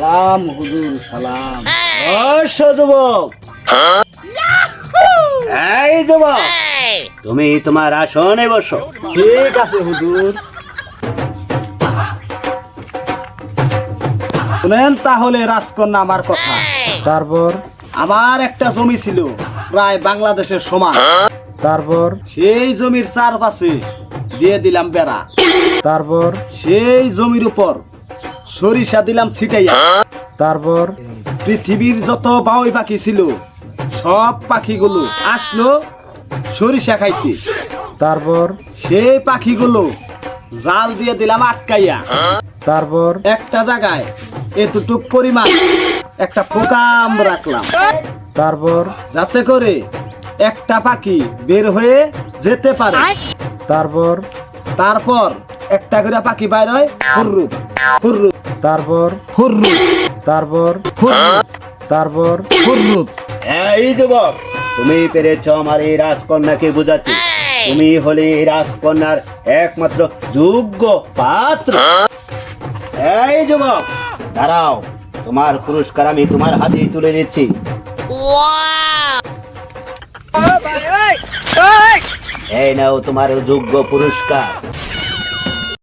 সালাম হুজুর সালাম। যুবক এই যুবক তুমি তোমার আসনে বসো। ঠিক আছে হুজুর। শুনেন তাহলে রাজকন্যা আমার কথা। তারপর? আমার একটা জমি ছিল প্রায় বাংলাদেশের সমান। তারপর? সেই জমির চারপাশে দিয়ে দিলাম বেড়া। তারপর? সেই জমির উপর সরিষা দিলাম ছিটাইয়া। তারপর পৃথিবীর যত বাউই পাখি ছিল, সব পাখিগুলো আসলো সরিষা খাইতে। তারপর সেই পাখিগুলো জাল দিয়ে দিলাম আটকাইয়া। তারপর একটা জায়গায় এতটুক পরিমাণ একটা ফোকাম রাখলাম। তারপর যাতে করে একটা পাখি বের হয়ে যেতে পারে। তারপর তারপর একটা করে পাখি বাইর হয় ফুররু ফুররু তারপর ফুররু তারপর ফুররু তারপর ফুররু এই যুবক তুমি পেরেছ আমার এই রাজকন্যাকে বুঝাতে। তুমি হলে এই রাজকন্যার একমাত্র যোগ্য পাত্র। এই যুবক দাঁড়াও তোমার পুরস্কার আমি তোমার হাতে তুলে দিচ্ছি। এই নাও তোমার যোগ্য পুরস্কার।